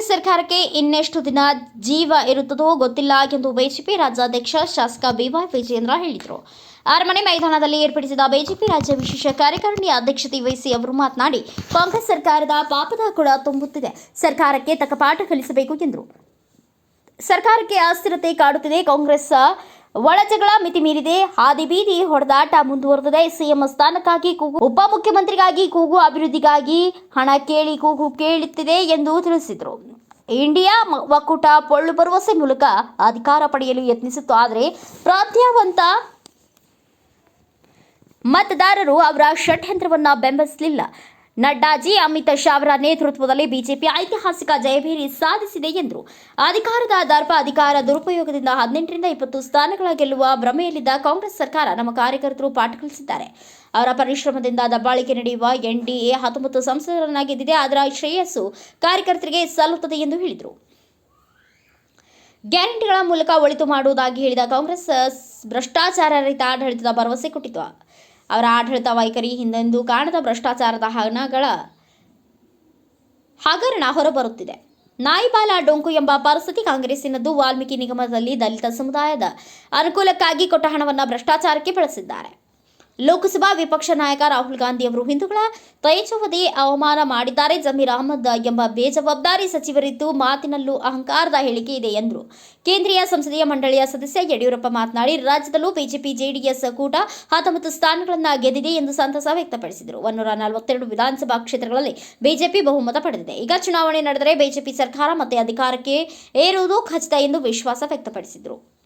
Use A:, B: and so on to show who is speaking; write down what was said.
A: ಸರ್ಕಾರಕ್ಕೆ ಇನ್ನೆಷ್ಟು ದಿನ ಜೀವ ಇರುತ್ತದೋ ಗೊತ್ತಿಲ್ಲ ಎಂದು ಬಿಜೆಪಿ ರಾಜ್ಯಾಧ್ಯಕ್ಷ ಶಾಸಕ ಬಿವೈ ವಿಜೇಂದ್ರ ಹೇಳಿದರು. ಅರಮನೆ ಮೈದಾನದಲ್ಲಿ ಏರ್ಪಡಿಸಿದ ಬಿಜೆಪಿ ರಾಜ್ಯ ವಿಶೇಷ ಕಾರ್ಯಕಾರಿಣಿ ಅಧ್ಯಕ್ಷತೆ ವಹಿಸಿ ಅವರು ಮಾತನಾಡಿ, ಕಾಂಗ್ರೆಸ್ ಸರ್ಕಾರದ ಪಾಪದ ಕೂಡ ತುಂಬುತ್ತಿದೆ. ಸರ್ಕಾರಕ್ಕೆ ತಕ್ಕ ಪಾಠ ಕಲಿಸಬೇಕು ಎಂದರು. ಸರ್ಕಾರಕ್ಕೆ ಅಸ್ಥಿರತೆ ಕಾಡುತ್ತಿದೆ. ಕಾಂಗ್ರೆಸ್ ಒಳಜಗಳ ಮಿತಿ ಮೀರಿದೆ. ಹಾದಿ ಬೀದಿ ಹೊಡೆದಾಟ ಮುಂದುವರೆದಿದೆ. ಸಿಎಂ ಸ್ಥಾನಕ್ಕಾಗಿ ಕೂಗು ಉಪಮುಖ್ಯಮಂತ್ರಿಗಾಗಿ ಕೂಗು ಅಭಿವೃದ್ಧಿಗಾಗಿ ಹಣ ಕೇಳಿ ಕೂಗು ಕೇಳುತ್ತಿದೆ ಎಂದು ತಿಳಿಸಿದರು. ಇಂಡಿಯಾ ಒಕ್ಕೂಟ ಪೊಳ್ಳು ಭರವಸೆ ಮೂಲಕ ಅಧಿಕಾರ ಪಡೆಯಲು ಯತ್ನಿಸಿತ್ತು. ಆದರೆ ಪ್ರಾಧ್ಯಾವಂತ ಮತದಾರರು ಅವರ ಷಡ್ಯಂತ್ರವನ್ನು ಬೆಂಬಲಿಸಲಿಲ್ಲ. ನಡ್ಡಾಜಿ ಅಮಿತ್ ಶಾ ಅವರ ನೇತೃತ್ವದಲ್ಲಿ ಬಿಜೆಪಿ ಐತಿಹಾಸಿಕ ಜಯಭೇರಿ ಸಾಧಿಸಿದೆ ಎಂದರು ಅಧಿಕಾರದ ದರ್ಪ ಅಧಿಕಾರ ದುರುಪಯೋಗದಿಂದ ಹದಿನೆಂಟರಿಂದ ಇಪ್ಪತ್ತು ಸ್ಥಾನಗಳ ಗೆಲ್ಲುವ ಭ್ರಮೆಯಲ್ಲಿದ್ದ ಕಾಂಗ್ರೆಸ್ ಸರ್ಕಾರ ನಮ್ಮ ಕಾರ್ಯಕರ್ತರು ಪಾಠ ಕಲಿಸಿದ್ದಾರೆ. ಅವರ ಪರಿಶ್ರಮದಿಂದ ದಬ್ಬಾಳಿಕೆ ನಡೆಯುವ ಎನ್ಡಿಎ ಹತ್ತೊಂಬತ್ತು ಸಂಸದರನ್ನ ಗೆದ್ದಿದೆ ಅದರ ಶ್ರೇಯಸ್ಸು ಕಾರ್ಯಕರ್ತರಿಗೆ ಸಲ್ಲುತ್ತದೆ ಎಂದು ಹೇಳಿದರು. ಗ್ಯಾರಂಟಿಗಳ ಮೂಲಕ ಒಳಿತು ಮಾಡುವುದಾಗಿ ಹೇಳಿದ ಕಾಂಗ್ರೆಸ್ ಭ್ರಷ್ಟಾಚಾರ ರಹಿತ ಆಡಳಿತದ ಭರವಸೆ ಕೊಟ್ಟಿತು. ಅವರ ಆಡಳಿತ ವೈಖರಿ ಹಿಂದೆಂದೂ ಕಾಣದ ಭ್ರಷ್ಟಾಚಾರದ ಹಣಗಳ ಹಗರಣ ಹೊರಬರುತ್ತಿದೆ. ನಾಯಿಬಾಲ ಡೊಂಕು ಎಂಬ ಪರಿಸ್ಥಿತಿ ಕಾಂಗ್ರೆಸ್ಸಿನದ್ದು ವಾಲ್ಮೀಕಿ ನಿಗಮದಲ್ಲಿ ದಲಿತ ಸಮುದಾಯದ ಅನುಕೂಲಕ್ಕಾಗಿ ಕೊಟ್ಟ ಹಣವನ್ನು ಭ್ರಷ್ಟಾಚಾರಕ್ಕೆ ಬಳಸಿದ್ದಾರೆ. ಲೋಕಸಭಾ ವಿಪಕ್ಷ ನಾಯಕ ರಾಹುಲ್ ಗಾಂಧಿ ಅವರು ಹಿಂದೂಗಳ ತೇಜೋವಧಿ ಅವಮಾನ ಮಾಡಿದ್ದಾರೆ. ಜಮೀರ್ ಅಹಮದ್ ಎಂಬ ಬೇಜವಾಬ್ದಾರಿ ಸಚಿವರಿದ್ದು ಮಾತಿನಲ್ಲೂ ಅಹಂಕಾರದ ಹೇಳಿಕೆ ಇದೆ ಎಂದರು. ಕೇಂದ್ರೀಯ ಸಂಸದೀಯ ಮಂಡಳಿಯ ಸದಸ್ಯ ಯಡಿಯೂರಪ್ಪ ಮಾತನಾಡಿ, ರಾಜ್ಯದಲ್ಲೂ ಬಿಜೆಪಿ, ಜೆಡಿಎಸ್ ಕೂಟ ಹತ್ತೊಂಬತ್ತು ಸ್ಥಾನಗಳನ್ನು ಗೆದ್ದಿದೆ ಎಂದು ಸಂತಸ ವ್ಯಕ್ತಪಡಿಸಿದರು. ಒನ್ನೂರ ನಲವತ್ತೆರಡು ವಿಧಾನಸಭಾ ಕ್ಷೇತ್ರಗಳಲ್ಲಿ ಬಿಜೆಪಿ ಬಹುಮತ ಪಡೆದಿದೆ. ಈಗ ಚುನಾವಣೆ ನಡೆದರೆ ಬಿಜೆಪಿ ಸರ್ಕಾರ ಮತ್ತೆ ಅಧಿಕಾರಕ್ಕೆ ಏರುವುದು ಖಚಿತ ಎಂದು ವಿಶ್ವಾಸ ವ್ಯಕ್ತಪಡಿಸಿದರು.